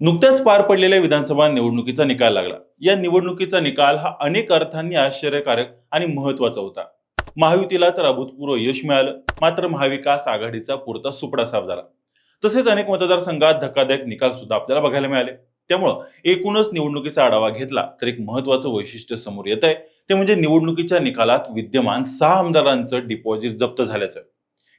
नुकत्याच पार पडलेल्या विधानसभा निवडणुकीचा निकाल लागला. या निवडणुकीचा निकाल हा अनेक अर्थांनी आश्चर्यकारक आणि महत्त्वाचा होता. महायुतीला तर अभूतपूर्व यश मिळालं मात्र महाविकास आघाडीचा पुरता सुपडा साफ झाला. तसेच अनेक मतदारसंघात धक्कादायक निकाल सुद्धा आपल्याला बघायला मिळाले. त्यामुळं एकूणच निवडणुकीचा आढावा घेतला तर एक महत्वाचं वैशिष्ट्य समोर येत आहे ते म्हणजे निवडणुकीच्या निकालात विद्यमान सहा आमदारांचं डिपॉझिट जप्त झाल्याचं.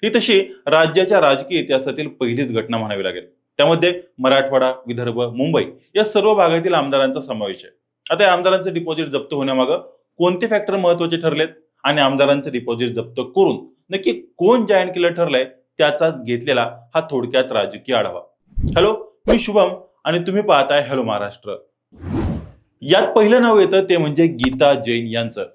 ही तशी राज्याच्या राजकीय इतिहासातील पहिलीच घटना म्हणावी लागेल. त्यामध्ये मराठवाडा विदर्भ मुंबई या सर्व भागातील आमदारांचा समावेश आहे. आता या आमदारांचं डिपॉझिट जप्त होण्यामागं कोणते फॅक्टर महत्त्वाचे ठरलेत आणि आमदारांचं डिपॉझिट जप्त करून नक्की कोण जायंट किलर ठरलाय त्याचाच घेतलेला हा थोडक्यात राजकीय आढावा. हॅलो मी शुभम आणि तुम्ही पाहताय हॅलो महाराष्ट्र. यात पहिलं नाव येतं ते म्हणजे गीता जैन यांचं.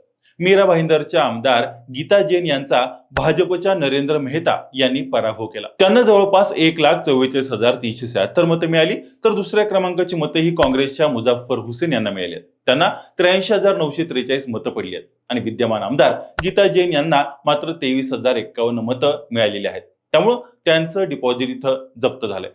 मीरा भाईंदरच्या आमदार गीता जैन यांचा भाजपच्या नरेंद्र मेहता यांनी पराभव केला. त्यांना जवळपास एक लाख चव्वेचाळीस हजार तीनशे शहात्तर मतं मिळाली तर दुसऱ्या क्रमांकाची मतं ही काँग्रेसच्या मुजाफ्फर हुसेन यांना मिळाली आहेत. त्यांना त्र्याऐंशी हजार नऊशे त्रेचाळीस मतं पडली आहेत. आणि विद्यमान आमदार गीता जैन यांना मात्र तेवीस हजार एक्कावन्न मतं मिळालेली आहेत. त्यामुळं त्यांचं डिपॉझिट इथं जप्त झालंय.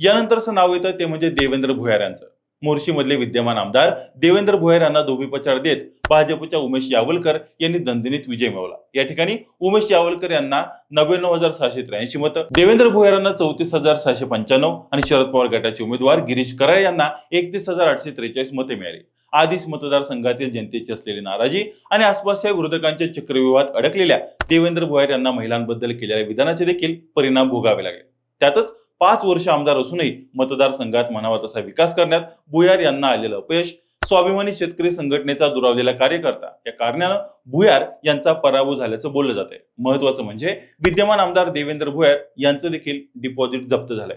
यानंतरचं नाव येतं ते म्हणजे देवेंद्र भुयार यांचं मोर्शीमधले विद्यमान आमदार देवेंद्र भोयर यांना धोबीपचार देत भाजपच्या उमेश यावलकर यांनी दणदणीत विजय मिळवला. या ठिकाणी उमेश यावलकर यांना नव्याण्णव हजार सहाशे त्र्याऐंशी मतं देवेंद्र भोयर यांना चौतीस हजार सहाशे पंच्याण्णव आणि शरद पवार गटाचे उमेदवार गिरीश कराळे यांना एकतीस हजार आठशे त्रेचाळीस मते मिळाली. आधीच मतदारसंघातील जनतेची असलेली नाराजी आणि आसपासच्या विरोधकांच्या चक्रव्यूहात अडकलेल्या देवेंद्र भोयर यांना महिलांबद्दल केलेल्या विधानाचे देखील परिणाम भोगावे लागले. त्यातच पाच वर्ष आमदार असूनही मतदारसंघात म्हणावा तसा विकास करण्यात भुयार यांना आलेलं अपयश स्वाभिमानी शेतकरी संघटनेचा दुरावलेला कार्यकर्ता. या कारणानं भुयार यांचा पराभव झाल्याचं बोललं जात आहे महत्वाचं म्हणजे विद्यमान आमदार देवेंद्र भुयार यांचं देखील डिपॉझिट जप्त झालंय.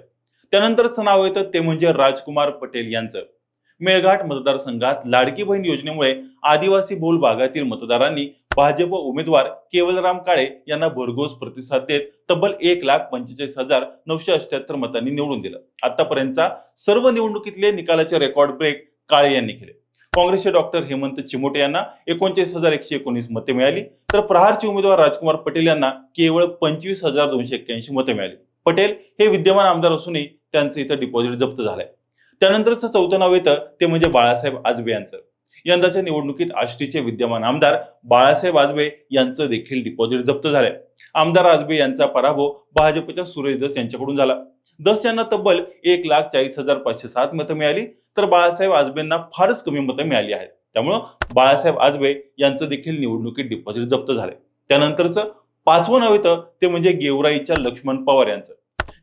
त्यानंतरच नाव येतं ते म्हणजे राजकुमार पटेल यांचं. मेळघाट मतदारसंघात लाडकी बहीण योजनेमुळे आदिवासी बहुल भागातील मतदारांनी भाजप उमेदवार केवलराम काळे यांना भरघोस प्रतिसाद देत तब्बल एक लाख पंचेचाळीस हजार नऊशे अठ्याहत्तर मतांनी निवडून दिलं. आतापर्यंतचा सर्व निवडणुकीतले निकालाचे रेकॉर्ड ब्रेक काळे यांनी केले. काँग्रेसचे डॉक्टर हेमंत चिमोटे यांना एकोणचाळीस हजार एकशे एकोणीस मते मिळाली. तर प्रहारचे उमेदवार राजकुमार पटेल यांना केवळ पंचवीस हजार दोनशे एक्क्याऐंशी मते मिळाली. पटेल हे विद्यमान आमदार असूनही त्यांचं इथं डिपॉझिट जप्त झालंय. त्यानंतरचं चौथं नाव येतं ते म्हणजे बाळासाहेब आजबे यांचं. यंदाच्या निवडणुकीत आष्टीचे विद्यमान आमदार बाळासाहेब आजबे यांचं देखील डिपॉझिट जप्त झालंय. आमदार आजबे यांचा पराभव भाजपच्या सुरेश दस यांच्याकडून झाला. दस यांना तब्बल एक लाख चाळीस हजार पाचशे सात मतं मिळाली तर बाळासाहेब आजबेंना फारच कमी मतं मिळाली आहेत. त्यामुळं बाळासाहेब आजबे यांचं देखील निवडणुकीत डिपॉझिट जप्त झालंय. त्यानंतरचं पाचवं नाव येतं ते म्हणजे गेवराईच्या लक्ष्मण पवार यांचं.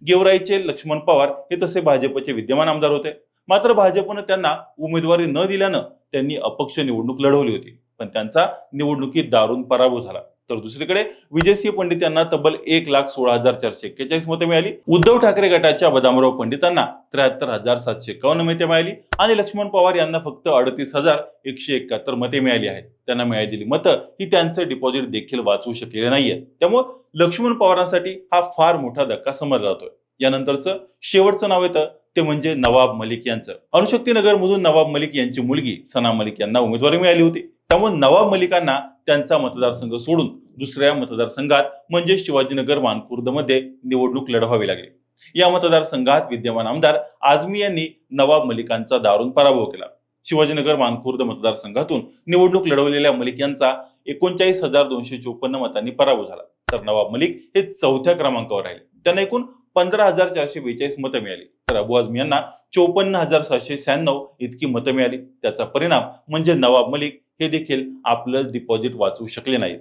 गेवराईचे लक्ष्मण पवार हे तसे भाजपचे विद्यमान आमदार होते. मात्र भाजपनं त्यांना उमेदवारी न दिल्यानं त्यांनी अपक्ष निवडणूक लढवली होती. पण त्यांचा निवडणुकीत दारुण पराभव झाला. तर दुसरीकडे विजयसिंह पंडित यांना तब्बल एक लाख सोळा हजार चारशे एक्केचाळीस मते मिळाली. उद्धव ठाकरे गटाच्या बदामराव पंडितांना त्र्याहत्तर हजार सातशे एकावन्न मते मिळाली. आणि लक्ष्मण पवार यांना फक्त अडतीस हजार एकशे एकाहत्तर मते मिळाली आहेत. त्यांना मिळालेली मतं ही त्यांचं डिपॉझिट देखील वाचवू शकलेले नाहीये. त्यामुळे लक्ष्मण पवारांसाठी हा फार मोठा धक्का समजला जातोय. यानंतरचं शेवटचं नाव येतं. ते म्हणजे नवाब मलिक यांचं. अणुशक्ती मधून नवाब मलिक यांची मुलगी सना मलिक यांना उमेदवारी मिळाली होती. त्यामुळे नवाब मलिकांना त्यांचा मतदारसंघ सोडून दुसऱ्या मतदारसंघात म्हणजे शिवाजीनगर मानखुर्दमध्ये निवडणूक लढवावी लागली. या मतदारसंघात विद्यमान आमदार आझमी यांनी नवाब मलिकांचा दारुण पराभव केला. शिवाजीनगर मानखुर्द मतदारसंघातून निवडणूक लढवलेल्या मलिक यांचा एकोणचाळीस हजार दोनशे चोपन्न मतांनी पराभव झाला. तर नवाब मलिक हे चौथ्या क्रमांकावर राहिले. त्यांना एकूण पंधरा हजार चारशे बेचाळीस मतं मिळाली. तर अबू आझमी यांना चोपन्न हजार सहाशे शहाण्णव इतकी मतं मिळाली. त्याचा परिणाम म्हणजे नवाब मलिक हे देखील आपलं डिपॉझिट वाचवू शकले नाहीत.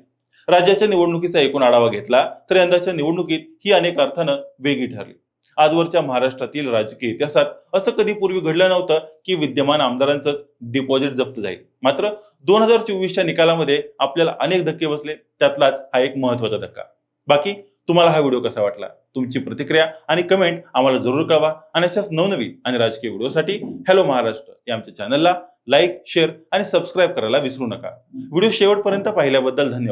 राज्याच्या निवडणुकीचा एकूण आढावा घेतला तर यंदाच्या निवडणुकीत ही अनेक अर्थानं वेगळी ठरली. आजवरच्या महाराष्ट्रातील राजकीय इतिहासात असं कधी पूर्वी घडलं नव्हतं की विद्यमान आमदारांचंच डिपॉझिट जप्त जाईल. मात्र दोन हजार चोवीसच्या निकालामध्ये आपल्याला अनेक धक्के बसले त्यातलाच हा एक महत्त्वाचा धक्का. बाकी तुम्हाला हा व्हिडिओ कसा वाटला? तुमची प्रतिक्रिया आणि कमेंट आम्हाला जरूर कळवा. आणि अशाच नवनवीन आणि राजकीय व्हिडिओसाठी हॅलो महाराष्ट्र या आमच्या चॅनलला लाईक शेअर आणि सबस्क्राईब करायला विसरू नका. व्हिडिओ शेवटपर्यंत पाहिल्याबद्दल धन्यवाद.